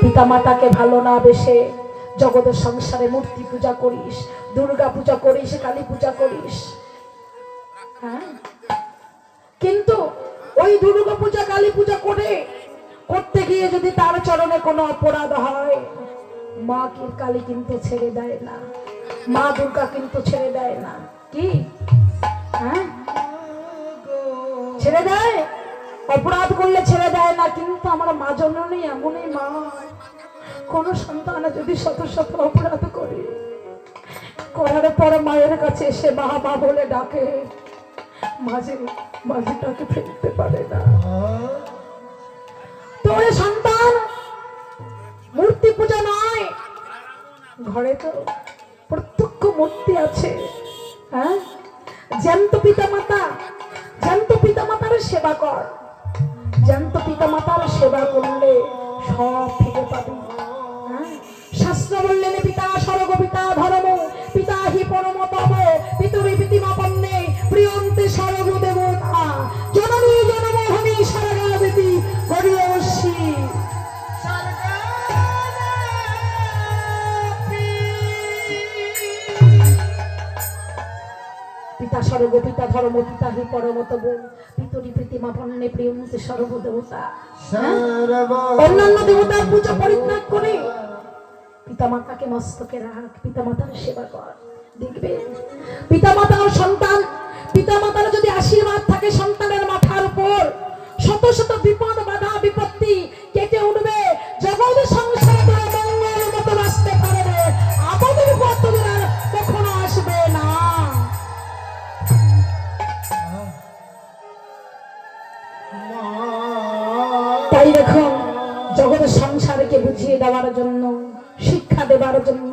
পিতা মাতাকে ভালো না বেসে জগতের সংসারে মূর্তি পূজা করিস, দুর্গা পূজা করিস, কালী পূজা করিস। হ্যাঁ? কিন্তু ওই দুর্গা পূজা, কালী পূজা করে, করতে গিয়ে যদি তার চরণে কোনো অপরাধ হয়, মা কি কালী কিন্তু ছেড়ে দেয় না, মা দুর্গা কিন্তু ছেড়ে দেয় না। কি? হ্যাঁ? ছেড়ে দেয়? অপরাধ করলে ছেড়ে দেয় না, কিন্তু আমার মা জননী এমনই মা। কোন সন্তান যদি শত শত অপরাধ করে, করার পরে মায়ের কাছে এসে মা মা বলে ডাকে। মাঝে মাঝে তাকে ফেলতে পারে না। তোর সন্তান, মূর্তি পূজা নয়। ঘরে তো প্রত্যক্ষ মূর্তি আছে হ্যাঁ? জ্যান্ত পিতা মাতা জ্যান্ত পিতা মাতার সেবা কর। জ্যান্ত পিতা মাতার সেবা করলে সব পিতা স্বর্গ পিতা ধর্ম পিতা হি পরম তব পিতরি প্রীতিমাপন্নে প্রিয়ন্তে সর্বদেবতা। হ্যাঁ? অন্যান্য দেবতার পূজা পরিত্যাগ করে। পিতামাতাকে মস্তকে রাখ পিতামাতার সেবা কর দেখবে? পিতামাতা ও সন্তান পিতা মাতার যদি আশীর্বাদ থাকে সন্তানের মাথার উপর শত শত বিপদ বাধা দেওয়ার জন্য শিক্ষা দেওয়ার জন্য।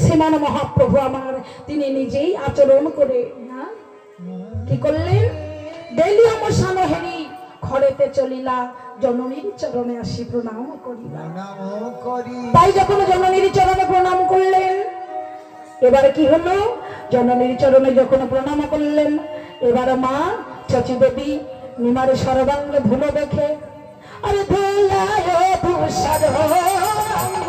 শ্রীমান মহাপ্রভু আমার তিনি নিজেই আচরণ করে? কি করলেন? ডেলি অবসান হেরি ঘরেতে চলিলা জননীর চরণে আসি প্রণাম করিলা তাই যখন জননীর চরণে প্রণাম করলেন এবারে কি হলো? জননীর চরণে যখন প্রণাম করলেন এবারে মা চাচি দেবী নিমারে সর্বাঙ্গ ধুলো দেখে আরে ধুলায় ধূসর অঙ্গ,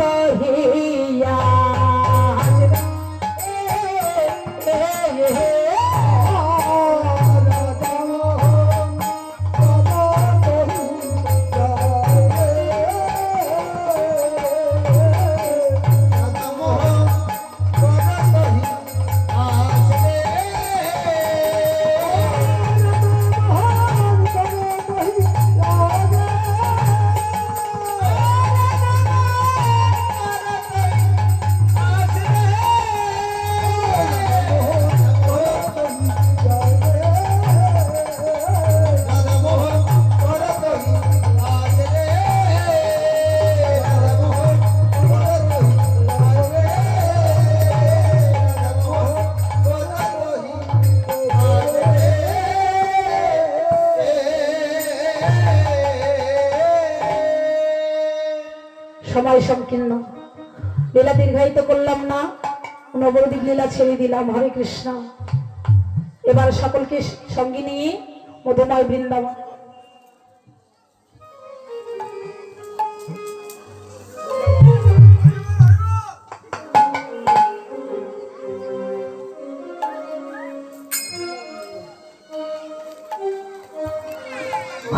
পড়তে সময় সংকীর্ণ লীলা দীর্ঘায়িত করলাম না নবদ্বীপ লীলা ছেড়ে দিলাম। হরে কৃষ্ণ। এবার সকলকে সঙ্গে নিয়ে মধুময় বৃন্দাবন।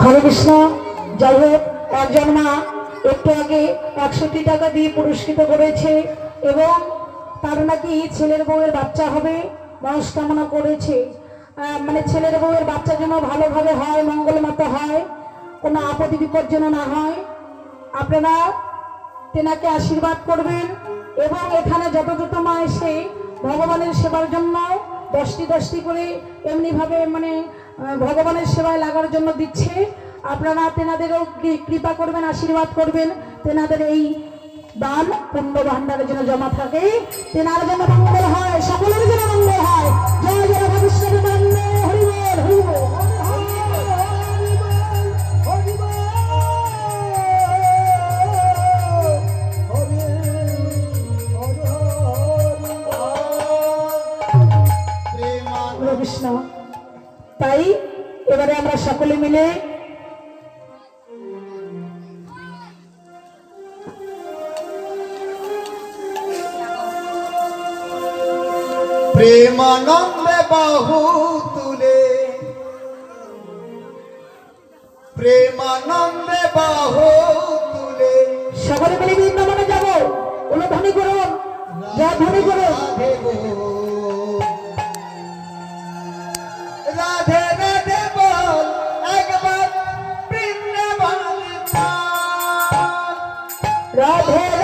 হরে কৃষ্ণ। যাই হোক। একজন মা। একটু আগে একষট্টি টাকা দিয়ে পুরস্কৃত করেছে এবং তার নাকি ছেলের বউয়ের বাচ্চা হবে মনস্কামনা করেছে। মানে ছেলের বউয়ের বাচ্চা যেন ভালোভাবে হয়, মঙ্গলমতো হয়, কোনো আপদ বিপদ যেন না হয়, আপনারা তেনাকে আশীর্বাদ করবেন এবং এখানে যত যত মা এসে ভগবানের সেবার জন্য দশটি দশটি করে এমনিভাবে মানে ভগবানের সেবায় লাগার জন্য দিচ্ছে। আপনারা তেনাদেরও কৃপা করবেন আশীর্বাদ করবেন। তেনাদের এই দান পুণ্য ভাণ্ডারের জন্য জমা থাকে। তেনার জন্য মঙ্গল হয় সকলের জন্য মঙ্গল হয়। জয় জয় ভবিষ্যৎ হরিবল হরিবল কৃষ্ণ। তাই এবারে আমরা সকলে মিলে প্রেমানন্দে বাহু তুলে। প্রেমানন্দে বাহু তুলে। সবাই মিলে বৃন্দাবনে যাব। ওলো ধ্বনি করুন। যা ধ্বনি করুন রাধে রাধে একবার বৃন্দাবন রাধে